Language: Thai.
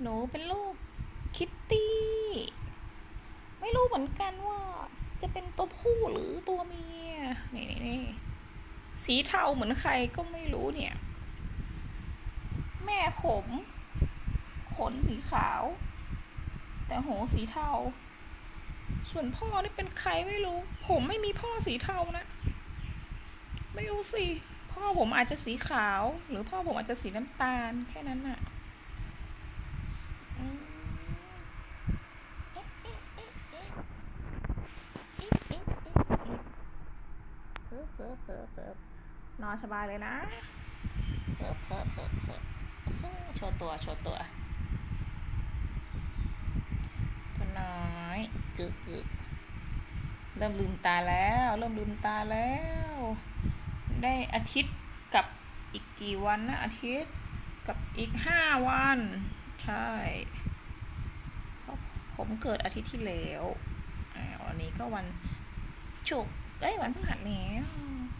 หนูเป็นลูกคิตตี้ ไม่รู้เหมือนกันว่าจะเป็นตัวผู้หรือตัวเมีย นี่นี่นี่สีเทาเหมือนใครก็ไม่รู้เนี่ย แม่ผม ขนสีขาว แต่หูสีเทา ส่วนพ่อนี่เป็นใครไม่รู้ ผมไม่มีพ่อสีเทานะ ไม่รู้สิ พ่อผมอาจจะสีขาว หรือพ่อผมอาจจะสีน้ำตาลแค่นั้นน่ะอืมเพิบเพิบเพิบเพิบ นอนสบายเลยนะเพิบเพิบเพิบเพิบโชว์ตัวโชว์ตัว ตัวน้อยกึกกึกเริ่มลืมตาแล้ว เริ่มลืมตาแล้ว ได้อาทิตย์กับอีกกี่วันนะ อาทิตย์กับอีกห้าวัน ใช่เพราะผมเกิดอาทิตย์ที่แล้วอันนี้ก็วันศุก เอ้ยวันพฤหัสแล้ว